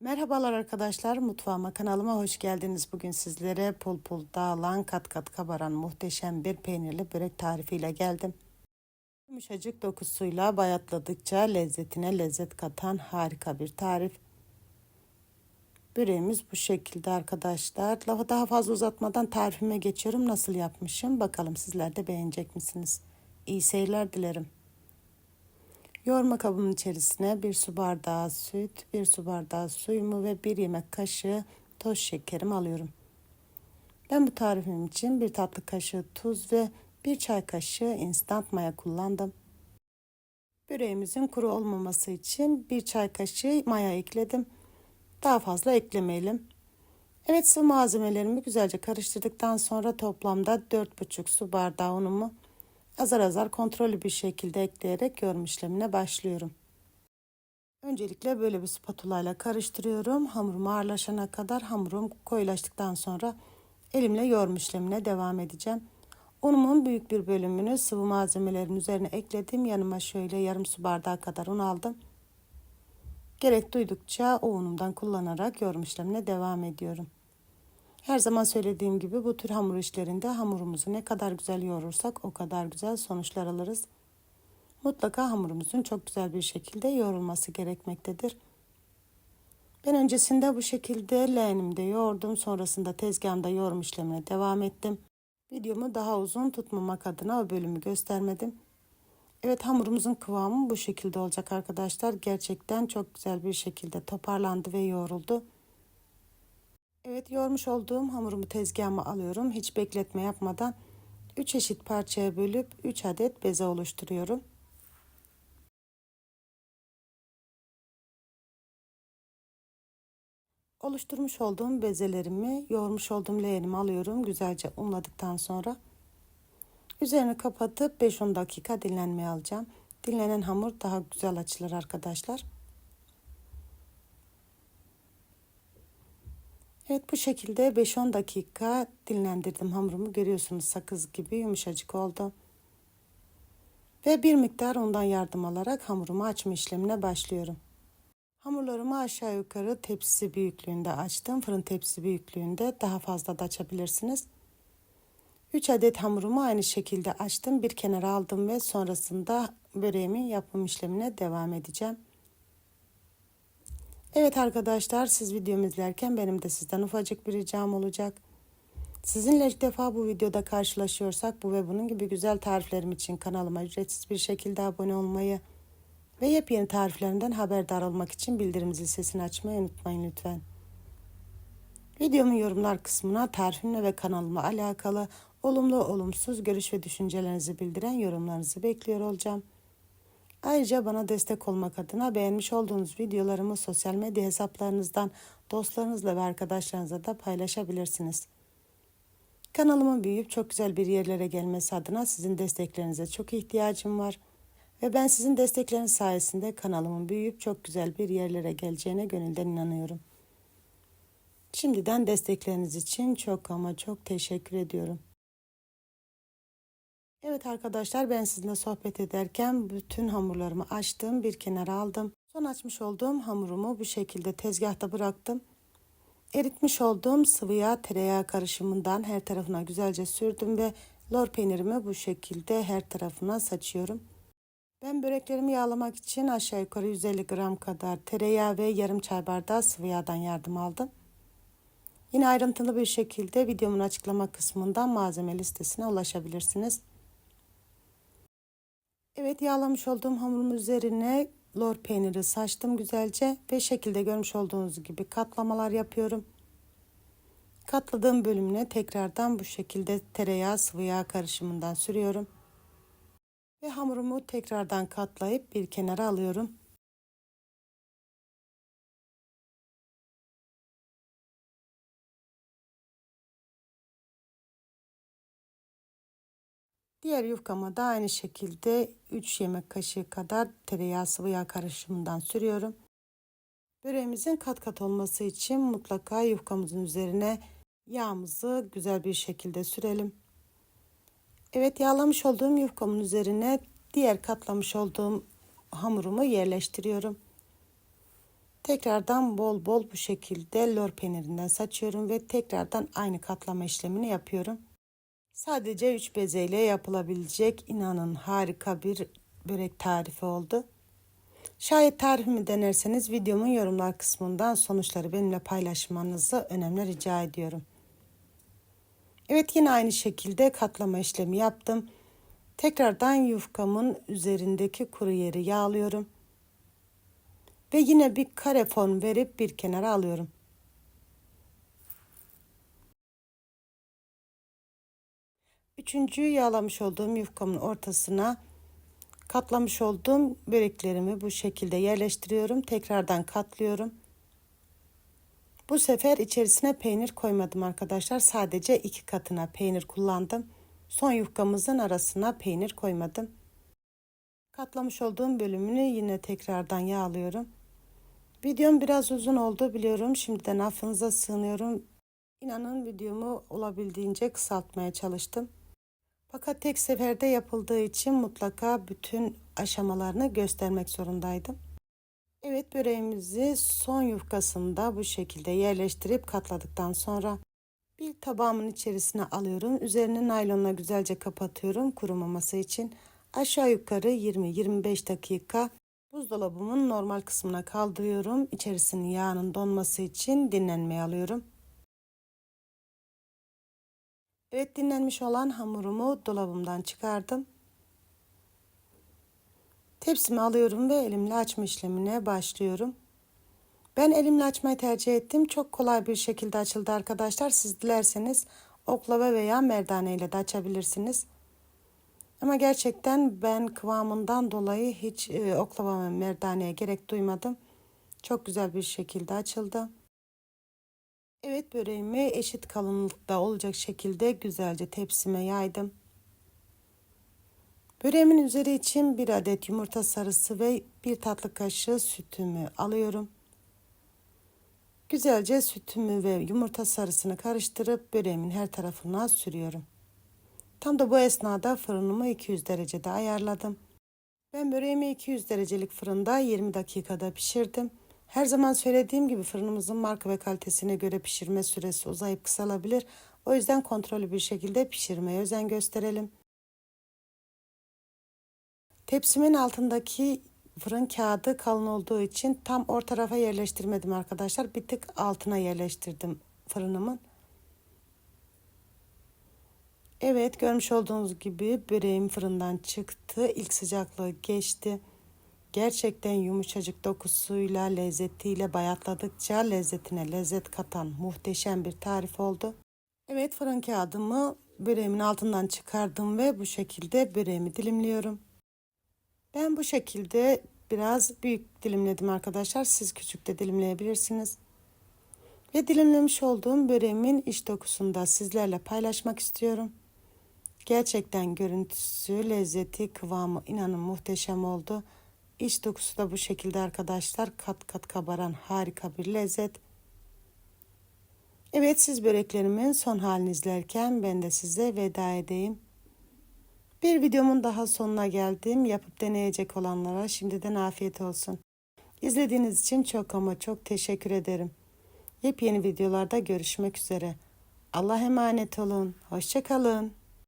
Merhabalar arkadaşlar mutfağıma kanalıma hoş geldiniz. Bugün sizlere pul pul dağılan kat kat kabaran muhteşem bir peynirli börek tarifiyle geldim. Yumuşacık dokusuyla bayatladıkça lezzetine lezzet katan harika bir tarif. Böreğimiz bu şekilde arkadaşlar. Lafı daha fazla uzatmadan tarifime geçiyorum. Nasıl yapmışım bakalım sizler de beğenecek misiniz? İyi seyirler dilerim. Yoğurma kabımın içerisine bir su bardağı süt, bir su bardağı suyumu ve bir yemek kaşığı toz şekerimi alıyorum. Ben bu tarifim için bir tatlı kaşığı tuz ve bir çay kaşığı instant maya kullandım. Böreğimizin kuru olmaması için bir çay kaşığı maya ekledim. Daha fazla eklemeyelim. Evet sıvı malzemelerimi güzelce karıştırdıktan sonra toplamda 4,5 su bardağı unumu azar azar kontrollü bir şekilde ekleyerek yoğurma işlemine başlıyorum. Öncelikle böyle bir spatula ile karıştırıyorum. Hamurum ağırlaşana kadar hamurum koyulaştıktan sonra elimle yoğurma işlemine devam edeceğim. Unumun büyük bir bölümünü sıvı malzemelerin üzerine ekledim. Yanıma şöyle yarım su bardağı kadar un aldım. Gerek duydukça o unumdan kullanarak yoğurma işlemine devam ediyorum. Her zaman söylediğim gibi bu tür hamur işlerinde hamurumuzu ne kadar güzel yoğurursak o kadar güzel sonuçlar alırız. Mutlaka hamurumuzun çok güzel bir şekilde yoğrulması gerekmektedir. Ben öncesinde bu şekilde leğenimde yoğurdum. Sonrasında tezgahımda yoğurma işlemine devam ettim. Videomu daha uzun tutmamak adına o bölümü göstermedim. Evet hamurumuzun kıvamı bu şekilde olacak arkadaşlar. Gerçekten çok güzel bir şekilde toparlandı ve yoğruldu. Evet yoğurmuş olduğum hamurumu tezgahıma alıyorum. Hiç bekletme yapmadan 3 eşit parçaya bölüp 3 adet beze oluşturuyorum. Oluşturmuş olduğum bezelerimi yoğurmuş olduğum leğenime alıyorum. Güzelce unladıktan sonra üzerini kapatıp 5-10 dakika dinlenmeye alacağım. Dinlenen hamur daha güzel açılır arkadaşlar. Evet bu şekilde 5-10 dakika dinlendirdim hamurumu. Görüyorsunuz sakız gibi yumuşacık oldu. Ve bir miktar undan yardım alarak hamurumu açma işlemine başlıyorum. Hamurlarımı aşağı yukarı tepsi büyüklüğünde açtım. Fırın tepsi büyüklüğünde daha fazla da açabilirsiniz. 3 adet hamurumu aynı şekilde açtım. Bir kenara aldım ve sonrasında böreğimin yapım işlemine devam edeceğim. Evet arkadaşlar siz videomu izlerken benim de sizden ufacık bir ricam olacak. Sizinle ilk defa bu videoda karşılaşıyorsak bu ve bunun gibi güzel tariflerim için kanalıma ücretsiz bir şekilde abone olmayı ve yepyeni tariflerinden haberdar olmak için bildirim zil sesini açmayı unutmayın lütfen. Videomun yorumlar kısmına tarifimle ve kanalıma alakalı olumlu olumsuz görüş ve düşüncelerinizi bildiren yorumlarınızı bekliyor olacağım. Ayrıca bana destek olmak adına beğenmiş olduğunuz videolarımı sosyal medya hesaplarınızdan dostlarınızla ve arkadaşlarınızla da paylaşabilirsiniz. Kanalımın büyüyüp çok güzel bir yerlere gelmesi adına sizin desteklerinize çok ihtiyacım var. Ve ben sizin destekleriniz sayesinde kanalımın büyüyüp çok güzel bir yerlere geleceğine gönülden inanıyorum. Şimdiden destekleriniz için çok ama çok teşekkür ediyorum. Evet arkadaşlar ben sizinle sohbet ederken bütün hamurlarımı açtım bir kenara aldım. Son açmış olduğum hamurumu bu şekilde tezgahta bıraktım. Eritmiş olduğum sıvı yağ tereyağı karışımından her tarafına güzelce sürdüm ve lor peynirimi bu şekilde her tarafına saçıyorum. Ben böreklerimi yağlamak için aşağı yukarı 150 gram kadar tereyağı ve yarım çay bardağı sıvı yağdan yardım aldım. Yine ayrıntılı bir şekilde videomun açıklama kısmından malzeme listesine ulaşabilirsiniz. Evet yağlamış olduğum hamurumun üzerine lor peyniri saçtım güzelce ve şekilde görmüş olduğunuz gibi katlamalar yapıyorum. Katladığım bölümüne tekrardan bu şekilde tereyağı sıvı yağ karışımından sürüyorum. Ve hamurumu tekrardan katlayıp bir kenara alıyorum. Diğer yufkama da aynı şekilde 3 yemek kaşığı kadar tereyağı sıvı yağ karışımından sürüyorum. Böreğimizin kat kat olması için mutlaka yufkamızın üzerine yağımızı güzel bir şekilde sürelim. Evet yağlamış olduğum yufkamın üzerine diğer katlamış olduğum hamurumu yerleştiriyorum. Tekrardan bol bol bu şekilde lor peynirinden saçıyorum ve tekrardan aynı katlama işlemini yapıyorum. Sadece 3 bezeyle yapılabilecek inanın harika bir börek tarifi oldu. Şayet tarifimi denerseniz videomun yorumlar kısmından sonuçları benimle paylaşmanızı önemli rica ediyorum. Evet yine aynı şekilde katlama işlemi yaptım. Tekrardan yufkamın üzerindeki kuru yeri yağlıyorum. Ve yine bir kare form verip bir kenara alıyorum. Üçüncüyü yağlamış olduğum yufkamın ortasına katlamış olduğum böreklerimi bu şekilde yerleştiriyorum. Tekrardan katlıyorum. Bu sefer içerisine peynir koymadım arkadaşlar. Sadece iki katına peynir kullandım. Son yufkamızın arasına peynir koymadım. Katlamış olduğum bölümünü yine tekrardan yağlıyorum. Videom biraz uzun oldu biliyorum. Şimdiden affınıza sığınıyorum. İnanın videomu olabildiğince kısaltmaya çalıştım. Fakat tek seferde yapıldığı için mutlaka bütün aşamalarını göstermek zorundaydım. Evet böreğimizi son yufkasında bu şekilde yerleştirip katladıktan sonra bir tabağımın içerisine alıyorum. Üzerini naylonla güzelce kapatıyorum kurumaması için. Aşağı yukarı 20-25 dakika buzdolabımın normal kısmına kaldırıyorum. İçerisinin yağının donması için dinlenmeye alıyorum. Evet dinlenmiş olan hamurumu dolabımdan çıkardım. Tepsimi alıyorum ve elimle açma işlemine başlıyorum. Ben elimle açmayı tercih ettim. Çok kolay bir şekilde açıldı arkadaşlar. Siz dilerseniz oklava veya merdane ile de açabilirsiniz. Ama gerçekten ben kıvamından dolayı hiç e, oklava ve merdaneye gerek duymadım. Çok güzel bir şekilde açıldı. Evet böreğimi eşit kalınlıkta olacak şekilde güzelce tepsime yaydım. Böreğimin üzeri için bir adet yumurta sarısı ve bir tatlı kaşığı sütümü alıyorum. Güzelce sütümü ve yumurta sarısını karıştırıp böreğimin her tarafına sürüyorum. Tam da bu esnada fırınımı 200 derecede ayarladım. Ben böreğimi 200 derecelik fırında 20 dakikada pişirdim. Her zaman söylediğim gibi fırınımızın marka ve kalitesine göre pişirme süresi uzayıp kısalabilir. O yüzden kontrollü bir şekilde pişirmeye özen gösterelim. Tepsimin altındaki fırın kağıdı kalın olduğu için tam orta tarafa yerleştirmedim arkadaşlar. Bir tık altına yerleştirdim fırınımın. Evet görmüş olduğunuz gibi böreğim fırından çıktı. İlk sıcaklığı geçti. Gerçekten yumuşacık dokusuyla, lezzetiyle bayatladıkça lezzetine lezzet katan muhteşem bir tarif oldu. Evet fırın kağıdımı böreğimin altından çıkardım ve bu şekilde böreğimi dilimliyorum. Ben bu şekilde biraz büyük dilimledim arkadaşlar. Siz küçük de dilimleyebilirsiniz. Ve dilimlemiş olduğum böreğimin iç dokusunu da sizlerle paylaşmak istiyorum. Gerçekten görüntüsü, lezzeti, kıvamı inanın muhteşem oldu. İç dokusu da bu şekilde arkadaşlar. Kat kat kabaran harika bir lezzet. Evet siz böreklerimin son halini izlerken ben de size veda edeyim. Bir videomun daha sonuna geldim. Yapıp deneyecek olanlara şimdiden afiyet olsun. İzlediğiniz için çok ama çok teşekkür ederim. Yepyeni videolarda görüşmek üzere. Allah emanet olun. Hoşçakalın.